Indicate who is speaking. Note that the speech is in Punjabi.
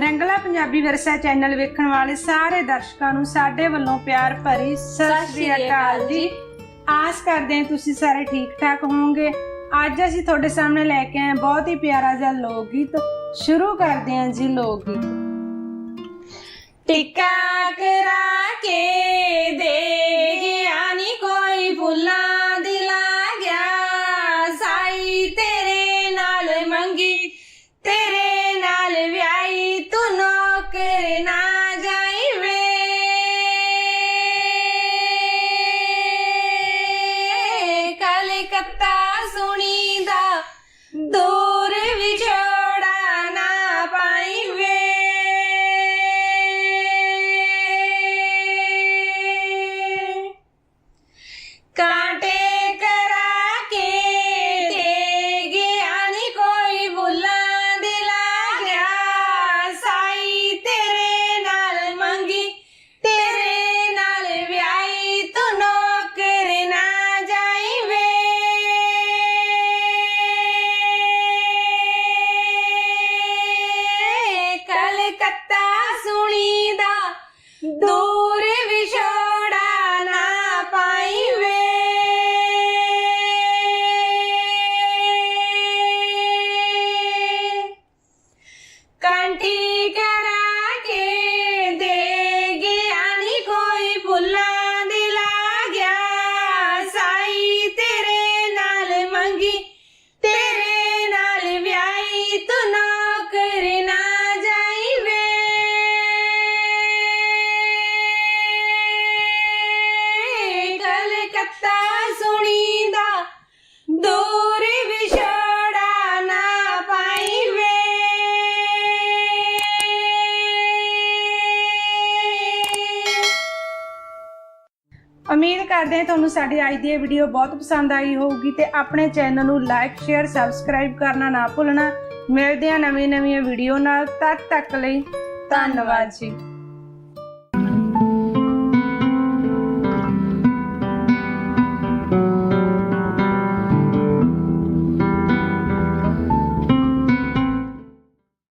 Speaker 1: ਰੰਗਲਾ ਪੰਜਾਬੀ ਵਿਰਸਾ ਚੈਨਲ ਵੇਖਣ ਵਾਲੇ ਸਾਰੇ ਦਰਸ਼ਕਾਂ ਨੂੰ ਸਾਡੇ ਵੱਲੋਂ ਪਿਆਰ ਭਰੀ ਸਤਿ ਸ੍ਰੀ ਅਕਾਲ ਜੀ। ਆਸ ਕਰਦੇ ਹਾਂ ਤੁਸੀਂ ਸਾਰੇ ਠੀਕ ਠਾਕ ਹੋਵੋਗੇ। ਅੱਜ ਅਸੀਂ ਤੁਹਾਡੇ ਸਾਹਮਣੇ ਲੈ ਕੇ ਆਏ ਬਹੁਤ ਹੀ ਪਿਆਰਾ ਜਿਹਾ ਲੋਕ ਗੀਤ ਸ਼ੁਰੂ ਕਰਦੇ ਹਾਂ ਜੀ ਲੋਕ ਗੀਤ ਟਿੱਕਾ ਕਰਾ ਕੇ ਦੇ ਗਿਆ ਕੋਈ ਫੁੱਲਾਂ ਦੀ ਲਾ ਗਿਆ ਸਾਈ ਤੇਰੇ ਨਾਲ ਮੰਗੀ ਤੇਰੇ ਕਲਕੱਤਾ ਸੁਣੀਦਾ। ਦੂਰ ਵਿਛੋੜਾ ਉਮੀਦ ਕਰਦੇ ਹਾਂ ਤੁਹਾਨੂੰ ਸਾਡੀ ਅੱਜ ਦੀ ਇਹ ਵੀਡੀਓ ਬਹੁਤ ਪਸੰਦ ਆਈ ਹੋਊਗੀ ਤੇ ਆਪਣੇ ਚੈਨਲ ਨੂੰ ਲਾਈਕ ਸ਼ੇਅਰ ਸਬਸਕ੍ਰਾਈਬ ਕਰਨਾ ਨਾ ਭੁੱਲਣਾ। ਮਿਲਦੇ ਹਾਂ ਨਵੀਂ ਨਵੀਂ ਵੀਡੀਓ ਨਾਲ ਤਦ ਤੱਕ ਲਈ ਧੰਨਵਾਦ ਜੀ।